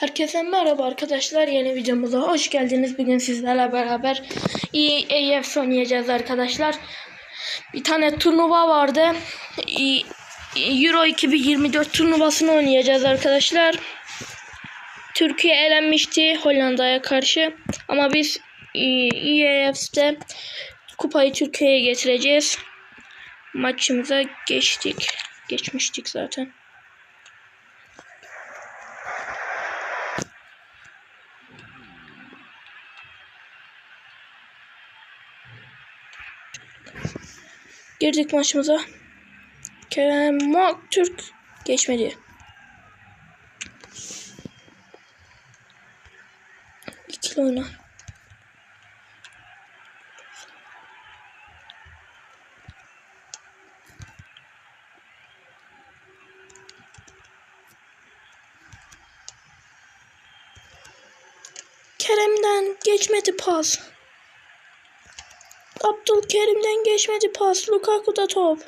Herkese merhaba arkadaşlar. Yeni videomuza hoş geldiniz. Bugün sizlerle beraber EAF oynayacağız arkadaşlar. Bir tane turnuva vardı. E- Euro 2024 turnuvasını oynayacağız arkadaşlar. Türkiye elenmişti Hollanda'ya karşı. Ama biz e, EAF'de kupayı Türkiye'ye getireceğiz. Maçımıza geçtik. Geçmiştik zaten. Girdik maçımıza. Kerem Türk geçmedi. İkili oyna. Kerem'den geçmedi pas. Abdülkerim'den geçmedi pas. Lukaku'da top.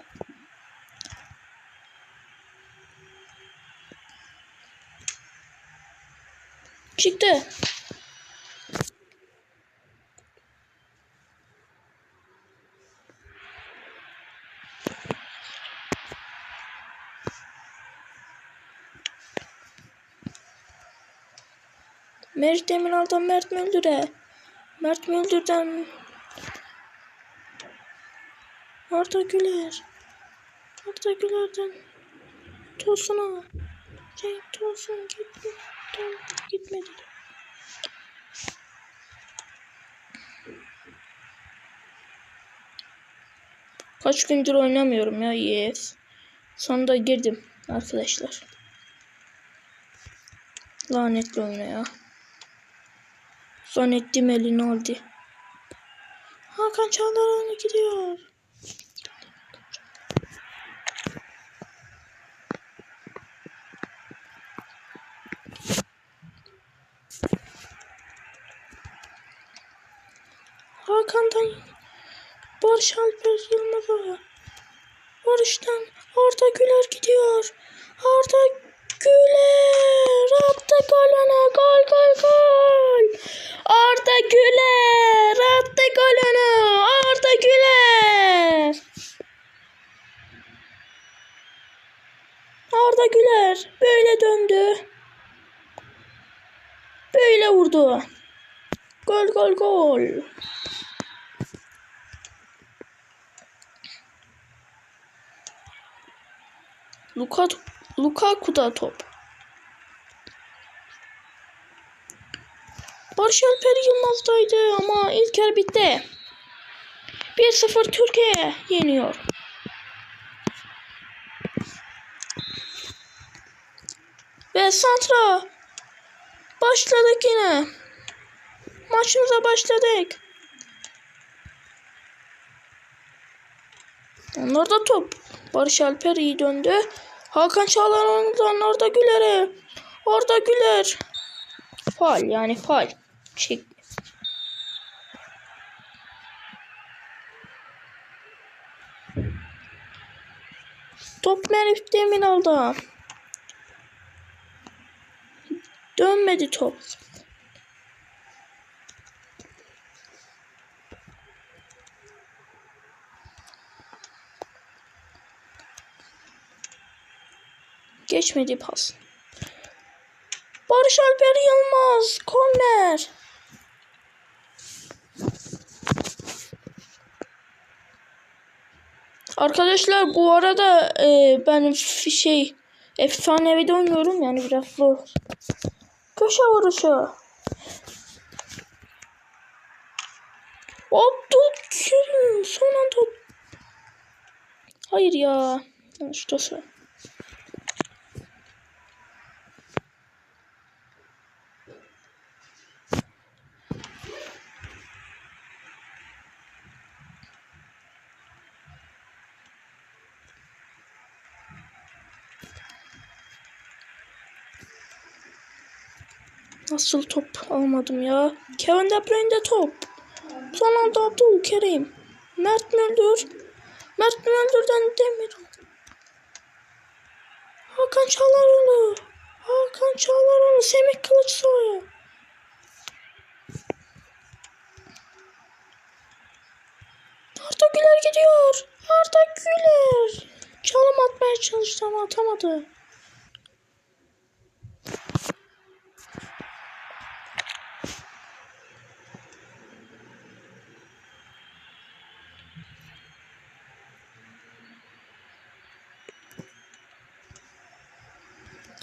Çıktı. Mert Demiral'dan Mert Müldür'e. Mert Müldür'den Arda Güler. Arda Güler'den Tosun'a. Cenk Tosun gitti. Dön, gitmedi. Kaç gündür oynamıyorum ya yes. Sonunda girdim arkadaşlar. Lanetli oyuna ya. Zannettim elini aldı. Hakan Çağlaroğlu gidiyor. Hakan'dan Barış Alper Yılmaz'a. Barış'tan Arda Güler gidiyor. Arda Güler attı golünü. Gol gol gol. Arda Güler attı golünü. Arda Güler. Arda Güler böyle döndü. Böyle vurdu. Gol gol gol. Luka, Lukaku'da top. Barış Alper Yılmaz'daydı ama ilk yarı bitti. 1-0 Türkiye yeniyor. Ve Santra başladık yine. Maçımıza başladık. Onlar da top. Barış Alper iyi döndü. Hakan Çağlar oradan orada Güler'e. Orada Güler. Fal yani fal. Çek. Top Merif Demiral'da. Dönmedi top. Geçmedi pas. Barış Alper Yılmaz. Korner. Arkadaşlar bu arada e, ben şey efsanevi oynuyorum yani biraz zor. Köşe vuruşu. Abdülkerim son anda. Hayır ya. Yanlış Nasıl top almadım ya? Kevin De Bruyne'de top. Son anda Abdülkerim. Mert Müldür. Mert Müldür'den Demir. Hakan Çalaroğlu. Hakan Çağlaroğlu, Semih Kılıçsoy. Arda Güler gidiyor. Arda Güler. Çalım atmaya çalıştı ama atamadı.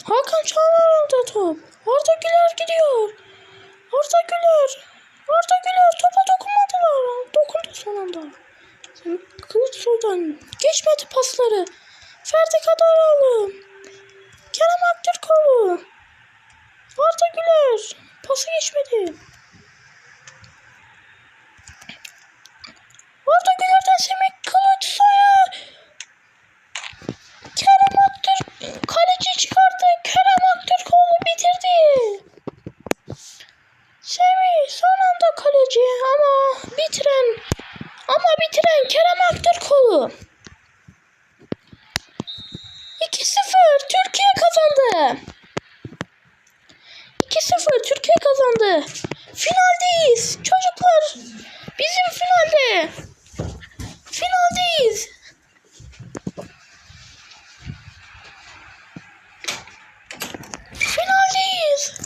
Hakan Çağlar aldı top. Arda Güler gidiyor. Arda Güler. Arda Güler topa dokunmadılar. Dokundu son anda. Geçmedi pasları. Ferdi Kadıoğlu. Kerem Aktürkoğlu. Arda Güler. Pası geçmedi. Arda Güler'den Semih Kılıçsoy'a. Kerem Aktürk kaleci çıkardı. Kerem Aktürkoğlu bitirdi. Semih son anda kaleci ama bitiren ama bitiren Kerem Aktürkoğlu. 2-0 Türkiye kazandı. 2-0 Türkiye kazandı. Finaldeyiz çocuklar. Bizim finalde. Finaldeyiz. Finaldeyiz.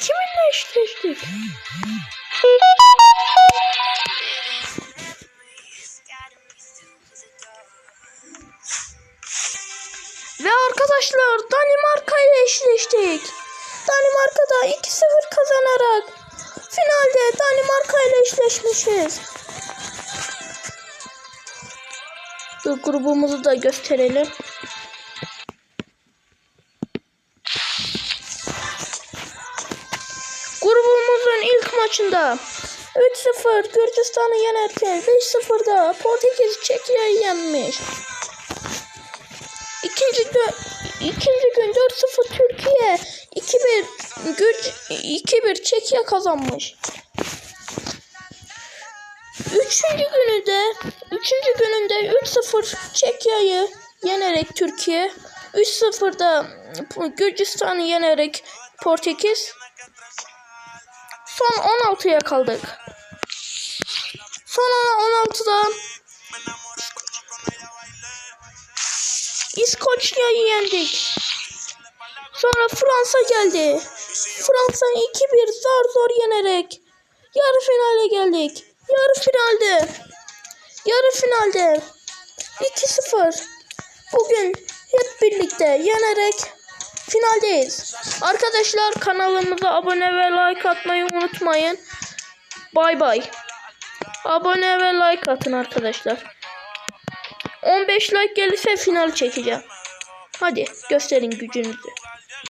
Kiminle eşleştik? Ve arkadaşlar Danimarka ile eşleştik. Danimarka'da 2-0 kazanarak finalde Danimarka ile eşleşmişiz. Dur grubumuzu da gösterelim. Grubumuzun ilk maçında 3-0 Gürcistan'ı yenerken 5-0'da Portekiz Çekya'yı yenmiş. İkinci, gö- ikinci gün 4-0 Türkiye 2-1 Gürc 2-1 Çekya kazanmış. Üçüncü günü de üçüncü gününde 3-0 Çekya'yı yenerek Türkiye 3-0'da Gürcistan'ı yenerek Portekiz Son 16'ya kaldık. Son 16'da İskoçya'yı yendik. Sonra Fransa geldi. Fransa 2-1 zar zor yenerek yarı finale geldik. Yarı finalde yarı finalde 2-0 bugün hep birlikte yenerek finaldeyiz. Arkadaşlar kanalımıza abone ve like atmayı unutmayın. Bay bay. Abone ve like atın arkadaşlar. 15 like gelirse final çekeceğim. Hadi gösterin gücünüzü.